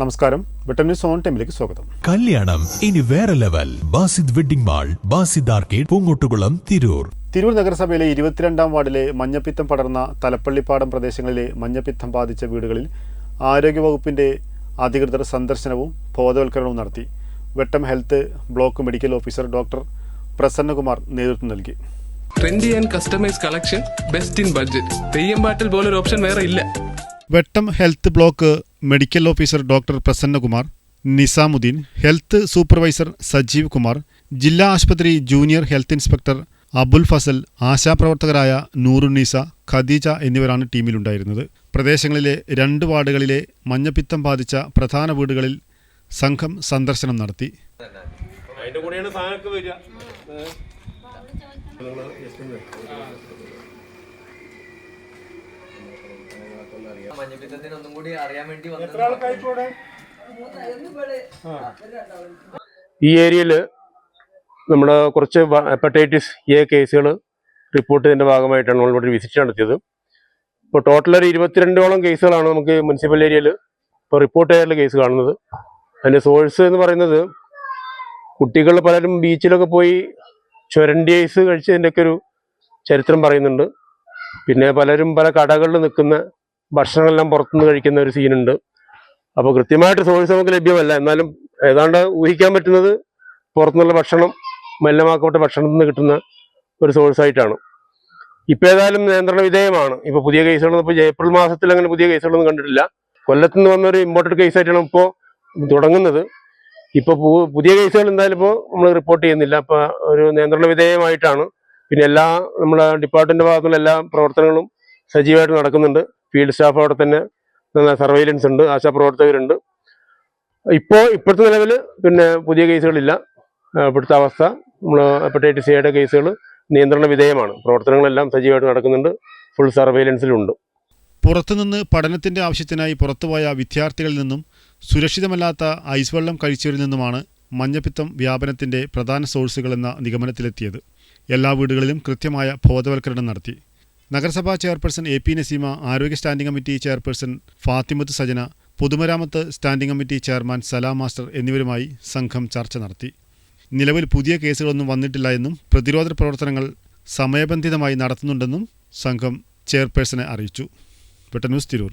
നമസ്കാരം. വെട്ടം news on ടൈമിലേക്ക് സ്വാഗതം. കല്യാണം ഇനി വേറെ level. Basid wedding mall Basid arcade Poonkottukulam Tirur. Tirur നഗരസഭയിലെ ഇരുപത്തിരണ്ടാം വാർഡിലെ മഞ്ഞപ്പിത്തം പടർന്ന തലപ്പള്ളിപ്പാടം പ്രദേശങ്ങളിലെ മഞ്ഞപ്പിത്തം ബാധിച്ച വീടുകളിൽ ആരോഗ്യവകുപ്പിന്റെ അധികൃതർ സന്ദർശനവും ബോധവൽക്കരണവും നടത്തി. Vettom health block medical officer doctor Prasannakumar നേതൃത്വം നൽകി. Trendy and customise collection best in budget Theyyam പാട്ടിൽ പോലൊരു ഓപ്ഷൻ വേറെ ഇല്ല. Vettom health block medical officer doctor Prasannakumar Nizamuddin health supervisor Sajeev Kumar ജില്ലാ ആശുപത്രി junior health inspector Abul Fazal ആശാപ്രവർത്തകരായ Noorunnisa Khadeeja എന്നിവരാണ് ടീമിലുണ്ടായിരുന്നത്. പ്രദേശങ്ങളിലെ രണ്ട് വാർഡുകളിലെ മഞ്ഞപ്പിത്തം ബാധിച്ച പ്രധാന വീടുകളിൽ സംഘം സന്ദർശനം നടത്തി. അതിന്റെ കൂടെയാണ് സാധനമൊക്കെ വരിക. മഞ്ഞപ്പിത്തത്തിന് ഒന്നും കൂടി അറിയാൻ വേണ്ടി ഈ ഏരിയയിൽ നമ്മുടെ കുറച്ച് ഹെപ്പറ്റൈറ്റിസ് എ കേസുകൾ റിപ്പോർട്ട് ചെയ്തതിന്റെ ഭാഗമായിട്ടാണ് നമ്മൾ ഇവിടെ വിസിറ്റ് നടത്തിയത്. ഇപ്പോൾ ടോട്ടൽ ഒരു ഇരുപത്തിരണ്ടോളം കേസുകളാണ് നമുക്ക് മുനിസിപ്പൽ ഏരിയയിൽ ഇപ്പോൾ റിപ്പോർട്ട് ചെയ്യാറുള്ള കേസ് കാണുന്നത്. അതിന്റെ സോഴ്സ് എന്ന് പറയുന്നത് കുട്ടികൾ പലരും ബീച്ചിലൊക്കെ പോയി ചുരണ്ടി ഐസ് കഴിച്ചതിന്റെയൊക്കെ ഒരു ചരിത്രം പറയുന്നുണ്ട്. പിന്നെ പലരും പല കടകളിൽ നിൽക്കുന്ന ഭക്ഷണമെല്ലാം പുറത്തുനിന്ന് കഴിക്കുന്ന ഒരു സീനുണ്ട് അപ്പോൾ കൃത്യമായിട്ട് സോഴ്സ് നമുക്ക് ലഭ്യമല്ല. എന്നാലും ഏതാണ്ട് ഊഹിക്കാൻ പറ്റുന്നത് പുറത്തുനിന്നുള്ള ഭക്ഷണം മലിനമാക്കപ്പെട്ട ഭക്ഷണത്തിൽ നിന്ന് കിട്ടുന്ന ഒരു സോഴ്സായിട്ടാണ് ഇപ്പോൾ ഇപ്പൊ ഏതായാലും നിയന്ത്രണ വിധേയമാണ്. ഇപ്പോൾ പുതിയ കേസുകളൊന്നും ഇപ്പോൾ ഏപ്രിൽ മാസത്തിൽ അങ്ങനെ പുതിയ കേസുകളൊന്നും കണ്ടിട്ടില്ല. കൊല്ലത്ത് നിന്ന് വന്നൊരു ഇമ്പോർട്ടഡ് കേസ് ആയിട്ടാണ് ഇപ്പോൾ തുടങ്ങുന്നത്. ഇപ്പോൾ പുതിയ കേസുകൾ എന്തായാലും ഇപ്പോൾ നമ്മൾ റിപ്പോർട്ട് ചെയ്യുന്നില്ല. അപ്പോൾ ഒരു നിയന്ത്രണ വിധേയമായിട്ടാണ്. പിന്നെ എല്ലാ നമ്മുടെ ഡിപ്പാർട്ട്മെന്റ് ഭാഗത്തുള്ള എല്ലാ പ്രവർത്തനങ്ങളും സജീവമായിട്ട് നടക്കുന്നുണ്ട്. ഫീൽഡ് സ്റ്റാഫ് അവിടെ തന്നെ സർവൈലൻസ് ഉണ്ട് ആശാപ്രവർത്തകരുണ്ട് ഇപ്പോൾ ഇപ്പോഴത്തെ നിലവിൽ പിന്നെ പുതിയ കേസുകളില്ല. ഇപ്പോഴത്തെ അവസ്ഥ. നമ്മൾ ഹെപ്പറ്റൈറ്റിസ് എയുടെ കേസുകൾ നിയന്ത്രണ വിധേയമാണ്. പ്രവർത്തനങ്ങളെല്ലാം സജീവമായിട്ട് നടക്കുന്നുണ്ട്. ഫുൾ സർവൈലൻസിലുണ്ട്. പുറത്തുനിന്ന് പഠനത്തിന്റെ ആവശ്യത്തിനായി പുറത്തുപോയ വിദ്യാർത്ഥികളിൽ നിന്നും സുരക്ഷിതമല്ലാത്ത ഐസ് വെള്ളം കഴിച്ചവരിൽ നിന്നുമാണ് മഞ്ഞപ്പിത്തം വ്യാപനത്തിന്റെ പ്രധാന സോഴ്സുകളെന്ന നിഗമനത്തിലെത്തിയത്. എല്ലാ വീടുകളിലും കൃത്യമായ ബോധവൽക്കരണം നടത്തി. നഗരസഭാ ചെയർപേഴ്സൺ എ പി നസീമ ആരോഗ്യ standing committee chairperson Fathimath Sajna പൊതുമരാമത്ത് standing committee chairman Salam master എന്നിവരുമായി സംഘം ചർച്ച നടത്തി. നിലവിൽ പുതിയ കേസുകളൊന്നും വന്നിട്ടില്ല എന്നും പ്രതിരോധ പ്രവർത്തനങ്ങൾ സമയബന്ധിതമായി നടത്തുന്നുണ്ടെന്നും സംഘം ചെയർപേഴ്സണെ അറിയിച്ചു. പെട്ട ന്യൂസ് തിരൂർ.